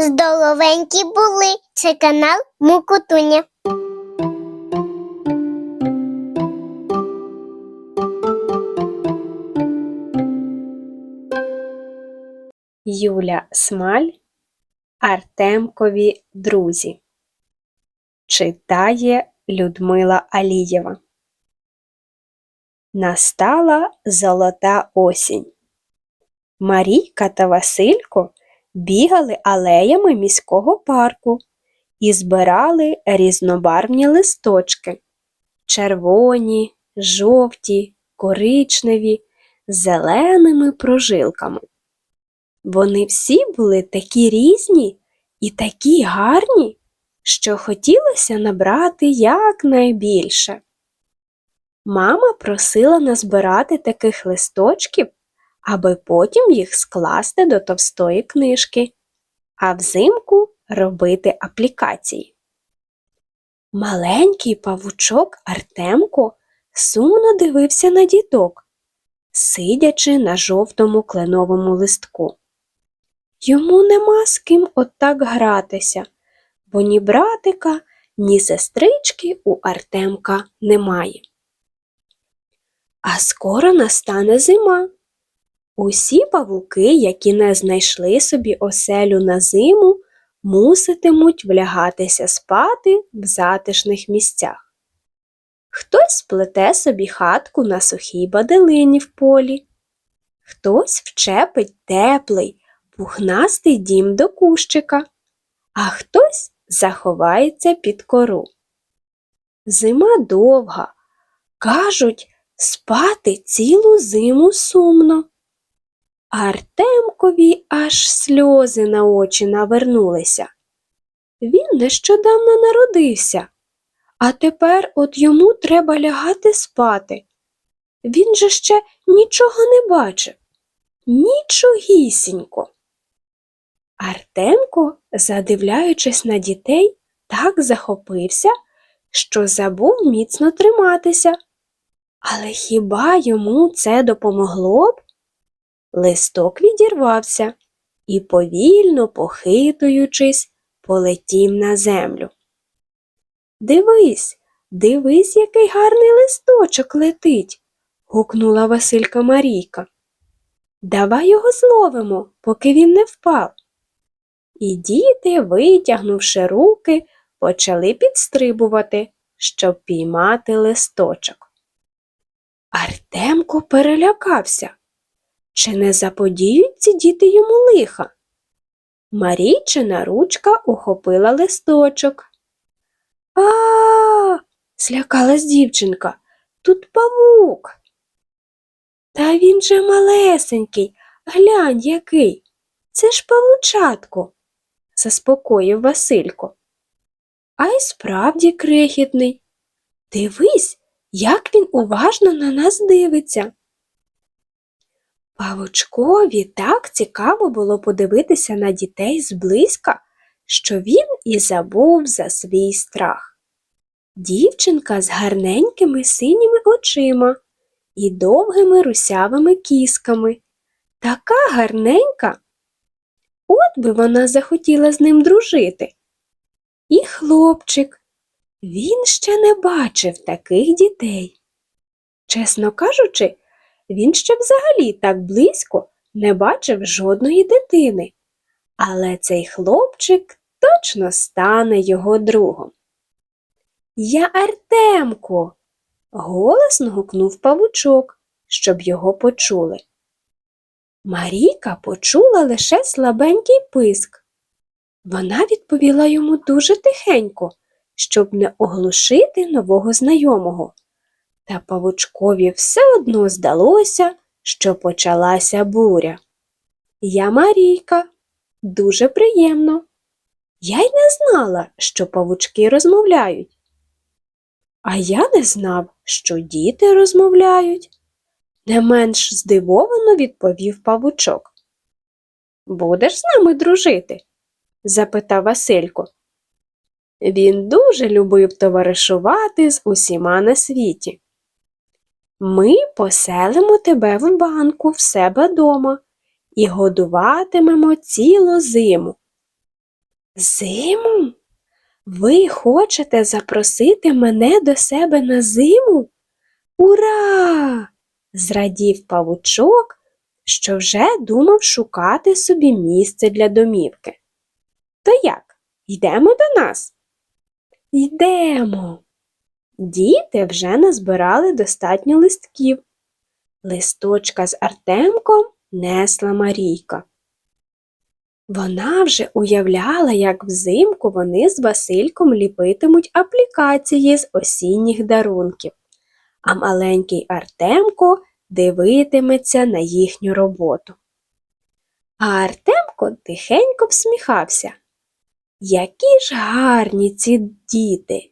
Здоровенькі були. Це канал Мукутуня. Юля Смаль Артемкові друзі. Читає Людмила Алієва. Настала золота осінь. Марійка та Василько бігали алеями міського парку і збирали різнобарвні листочки червоні, жовті, коричневі, зеленими прожилками. Вони всі були такі різні і такі гарні, що хотілося набрати якнайбільше. Мама просила назбирати таких листочків, аби потім їх скласти до товстої книжки, а взимку робити аплікації. Маленький павучок Артемко сумно дивився на діток, сидячи на жовтому кленовому листку. Йому нема з ким отак гратися, бо ні братика, ні сестрички у Артемка немає. А скоро настане зима. Усі павуки, які не знайшли собі оселю на зиму, муситимуть влягатися спати в затишних місцях. Хтось сплете собі хатку на сухій баделині в полі, хтось вчепить теплий, пухнастий дім до кущика, а хтось заховається під кору. Зима довга, кажуть, спати цілу зиму сумно. Артемкові аж сльози на очі навернулися. Він нещодавно народився, а тепер от йому треба лягати спати. Він же ще нічого не бачив, нічогісінько. Артемко, задивляючись на дітей, так захопився, що забув міцно триматися. Але хіба йому це допомогло б? Листок відірвався і, повільно похитуючись, полетів на землю. Дивись, дивись, який гарний листочок летить, гукнула Василька Марійка. Давай його зловимо, поки він не впав. І діти, витягнувши руки, почали підстрибувати, щоб піймати листочок. Артемко перелякався. Чи не заподіють ці діти йому лиха? Марійчина ручка ухопила листочок. А, злякалась дівчинка. Тут павук. Та він же малесенький, глянь який. Це ж павучатко, заспокоїв Василько. А й справді крихітний. Дивись, як він уважно на нас дивиться. Павучкові так цікаво було подивитися на дітей зблизька, що він і забув за свій страх. Дівчинка з гарненькими синіми очима і довгими русявими кісками. Така гарненька. От би вона захотіла з ним дружити. І хлопчик, він ще не бачив таких дітей. Чесно кажучи, він ще взагалі так близько не бачив жодної дитини, але цей хлопчик точно стане його другом. Я Артемко. голосно гукнув павучок, щоб його почули. Марійка почула лише слабенький писк. Вона відповіла йому дуже тихенько, щоб не оглушити нового знайомого. Та павучкові все одно здалося, що почалася буря. Я Марійка, дуже приємно. Я й не знала, що павучки розмовляють. А я не знав, що діти розмовляють. Не менш здивовано відповів павучок. Будеш з нами дружити? запитав Василько. Він дуже любив товаришувати з усіма на світі. Ми поселимо тебе в банку в себе дома і годуватимемо цілу зиму. Зиму? Ви хочете запросити мене до себе на зиму? Ура! зрадів павучок, що вже думав шукати собі місце для домівки. То як? Йдемо до нас? Йдемо. Діти вже назбирали достатньо листків. Листочка з Артемком несла Марійка. Вона вже уявляла, як взимку вони з Васильком ліпитимуть аплікації з осінніх дарунків, а маленький Артемко дивитиметься на їхню роботу. А Артемко тихенько всміхався. Які ж гарні ці діти!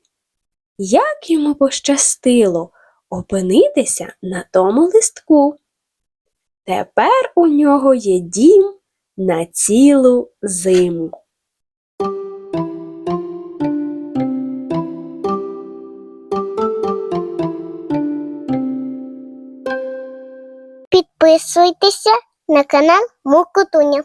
Як йому пощастило опинитися на тому листку. Тепер у нього є дім на цілу зиму. Підписуйтеся на канал Мукотуня.